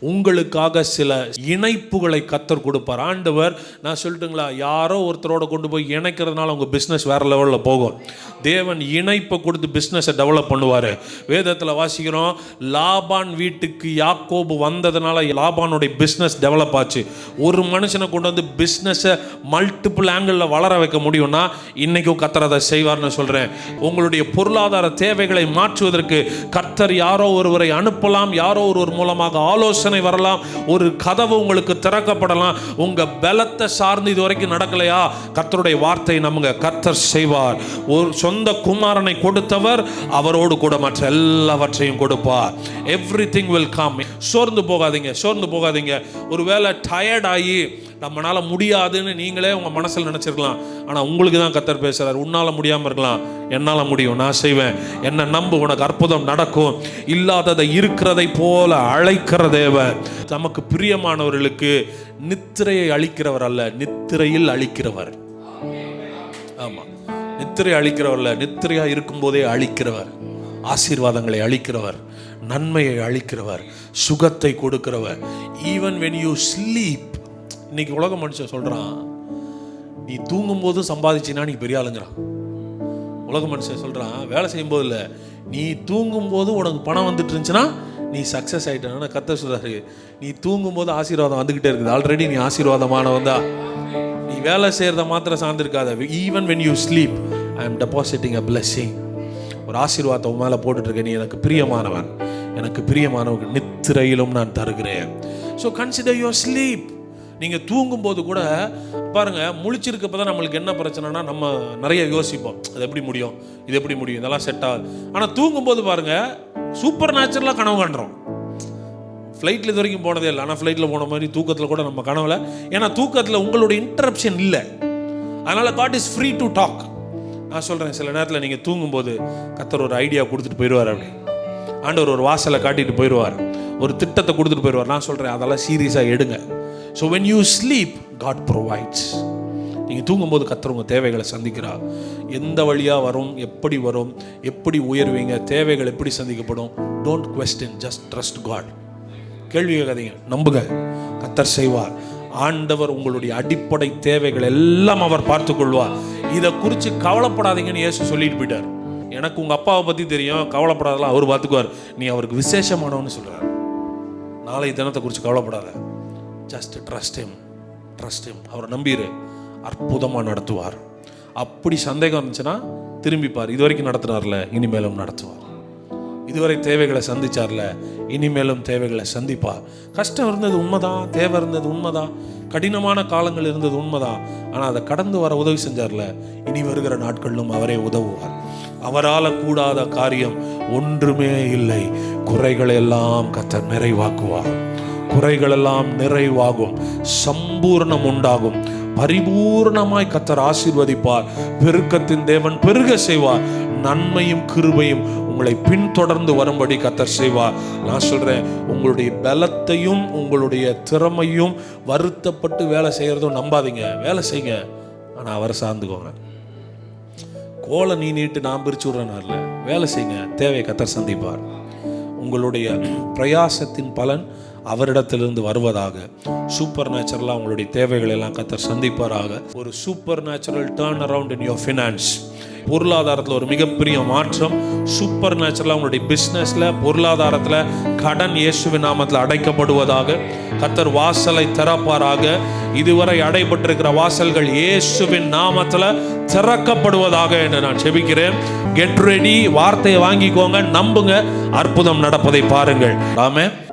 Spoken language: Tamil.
உங்களுக்காக சில இணைப்புகளை கத்தர் கொடுப்பார். ஆண்டவர் நான் சொல்லட்டுங்களா யாரோ ஒருத்தரோட கொண்டு போய் இணைக்கிறதுனால உங்கள் பிஸ்னஸ் வேறு லெவலில் போகும். தேவன் இணைப்பை கொடுத்து பிஸ்னஸை டெவலப் பண்ணுவார். வேதத்தில் வாசிக்கிறோம் லாபான் வீட்டுக்கு யாக்கோபு வந்ததுனால லாபானுடைய பிஸ்னஸ் டெவலப் ஆச்சு. ஒரு மனுஷனை கொண்டு வந்து பிஸ்னஸை மல்டிபிள் ஆங்கிளில் வளர வைக்க முடியும்னா இன்றைக்கும் கத்தர் அதை செய்வார்னு சொல்கிறேன் உங்களுடைய பொருளாதார தேவைகளை மாற்றுவதற்கு கர்த்தர் யாரோ ஒருவரை அனுப்பலாம் யாரோ ஒருவர் மூலமாக ஆலோசனை வரலாம். ஒரு கதவு உங்களுக்கு திறக்கப்படலாம். உங்க பலத்தை சார்ந்து இது வரைக்கும் நடக்கலையா? கர்த்தருடைய வார்த்தை நம்புங்க. கர்த்தர் செய்வார். ஒரு சொந்த குமாரனை கொடுத்தவர் அவரோடு கூட மற்ற எல்லாவற்றையும் கொடுப்பார். எவ்ரி திங் வில் கம் சோர்ந்து போகாதீங்க. சோர்ந்து போகாதீங்க. ஒருவேளை டயர்ட் ஆகி நம்மளால் முடியாதுன்னு நீங்களே உங்கள் மனசில் நினச்சிருக்கலாம். ஆனால் உங்களுக்கு தான் கத்தர் பேசுகிறார் உன்னால் முடியாமல் இருக்கலாம். என்னால் முடியும். நான் செய்வேன். என்னை நம்பு. உனக்கு அற்புதம் நடக்கும். இல்லாததை இருக்கிறதை போல அழைக்கிற தேவன். நமக்கு பிரியமானவர்களுக்கு நித்திரையை அழிக்கிறவர் அல்ல. நித்திரையில் அழிக்கிறவர் ஆமாம் நித்திரை அழிக்கிறவர் அல்ல. நித்திரையாக இருக்கும்போதே அழிக்கிறவர் ஆசீர்வாதங்களை அழிக்கிறவர் நன்மையை அழிக்கிறவர் சுகத்தை கொடுக்கிறவர். ஈவன் வென் யூ ஸ்லீப் இன்னைக்கு உலக மனுஷன் சொல்கிறான் நீ தூங்கும்போது சம்பாதிச்சினா நீ பெரிய ஆளுங்கிறான் உலக மனுஷன் சொல்கிறான் வேலை செய்யும் போது இல்லை நீ தூங்கும்போது உனக்கு பணம் வந்துட்டு இருந்துச்சுன்னா நீ சக்ஸஸ் ஆயிட்டனா கத்த சொல்கிறாரு நீ தூங்கும்போது ஆசீர்வாதம் வந்துக்கிட்டே இருக்குது. ஆல்ரெடி நீ ஆசீர்வாதமானவன் தான் நீ வேலை செய்கிறத மாத்திரம் சார்ந்திருக்காத. Even when you sleep I am depositing a blessing ஒரு ஆசீர்வாதம் உன் மேலே போட்டுட்ருக்க நீ எனக்கு பிரியமானவன். எனக்கு பிரியமானவன் நித்திரையிலும் நான் தருகிறேன். ஸோ கன்சிடர் யுவர் ஸ்லீப் நீங்கள் தூங்கும்போது கூட பாருங்க முழிச்சிருக்கப்போ தான் நம்மளுக்கு என்ன பிரச்சனைனா நம்ம நிறைய யோசிப்போம். அது எப்படி முடியும்? இது எப்படி முடியும்? இதெல்லாம் செட் ஆகுது. ஆனால் தூங்கும்போது பாருங்க சூப்பர் நேச்சுரலாக கனவு காண்றோம். ஃப்ளைட்டில் இது வரைக்கும் போனதே இல்லை. ஆனால் ஃப்ளைட்டில் போன மாதிரி தூக்கத்தில் கூட நம்ம கனவுல ஏன்னா தூக்கத்தில் உங்களுடைய இன்டரப்ஷன் இல்லை. அதனால் God is free to talk நான் சொல்கிறேன் சில நேரத்தில் நீங்கள் தூங்கும்போது கத்தர் ஒரு ஐடியா கொடுத்துட்டு போயிடுவார் அப்படி ஆண்டவர் ஒரு வாசலை காட்டிட்டு போயிடுவார். ஒரு திட்டத்தை கொடுத்துட்டு போயிடுவார். நான் சொல்கிறேன் அதெல்லாம் சீரியஸாக எடுங்க. So when you sleep God provides நீங்கள் தூங்கும்போது கத்துற உங்கள் தேவைகளை சந்திக்கிறார். எந்த வழியாக வரும் எப்படி வரும் எப்படி உயர்வீங்க தேவைகள் எப்படி சந்திக்கப்படும் don't question just trust God கேள்வி கேட்காதீங்க நம்புங்க. கத்தர் செய்வார். ஆண்டவர் உங்களுடைய அடிப்படை தேவைகள் எல்லாம் அவர் பார்த்து கொள்வார் இதை குறித்து கவலைப்படாதீங்கன்னு ஏசு சொல்லிட்டு போயிட்டார். எனக்கு உங்கள் அப்பாவை பற்றி தெரியும் கவலைப்படாதலாம் அவர் பார்த்துக்குவார். நீ அவருக்கு விசேஷமானவன்னு சொல்கிறார் நாளை தினத்தை குறித்து கவலைப்படாத. Just trust him trust him அவரை நம்பிடு அற்புதமாக நடத்துவார். அப்படி சந்தேகம் இருந்துச்சுன்னா திரும்பிப்பார் இது வரைக்கும் நடத்துனார்ல இனிமேலும் நடத்துவார். இதுவரை தேவைகளை சந்திச்சார்ல இனிமேலும் தேவைகளை சந்திப்பார். கஷ்டம் இருந்தது உண்மைதான் தேவை இருந்தது உண்மைதான் கடினமான காலங்கள் இருந்தது உண்மைதான் ஆனால் அதை கடந்து வர உதவி செஞ்சார்ல இனி வருகிற நாட்களிலும் அவரே உதவுவார். அவரால் கூடாத காரியம் ஒன்றுமே இல்லை. குறைகளை எல்லாம் கத்த நிறைவாக்குவார். குறைகளெல்லாம் நிறைவாகும் சம்பூர்ணம் உண்டாகும். பரிபூர்ணமாய் கத்தர் ஆசீர்வதிப்பார். பெருக்கத்தின் தேவன் பெருக செய்வார். நன்மையும் கிருபையும் உங்களை பின்தொடர்ந்து வரும்படி கத்தர் செய்வார். நான் சொல்றேன் உங்களுடைய பலத்தையும் உங்களுடைய திறமையும் வருத்தப்பட்டு வேலை செய்யறதும் நம்பாதீங்க. வேலை செய்யுங்க. ஆனால் அவரை சார்ந்துக்கோங்க. கோலை நீ நீட்டு நான் பிரிச்சு விடுறேன் வேலை செய்யுங்க. தேவை கத்தர் சந்திப்பார். உங்களுடைய பிரயாசத்தின் பலன் அவரிடத்திலிருந்து வருவதாக. சூப்பர் நேச்சுரலாக உங்களுடைய தேவைகள் எல்லாம் கத்தர் சந்திப்பாராக. ஒரு supernatural turn around in your finance பொருளாதாரத்தில் ஒரு மிகப்பெரிய மாற்றம். சூப்பர் நேச்சுரலாக உங்களுடைய பிஸ்னஸில் பொருளாதாரத்தில் கடன் இயேசுவின் நாமத்தில் அடைக்கப்படுவதாக. கத்தர் வாசலை திறப்பாராக. இதுவரை அடைபட்டிருக்கிற வாசல்கள் இயேசுவின் நாமத்தில் திறக்கப்படுவதாக என்று நான் செபிக்கிறேன். கெட் ரெடி வார்த்தையை வாங்கிக்கோங்க நம்புங்க அற்புதம் நடப்பதை பாருங்கள். ஆமாம்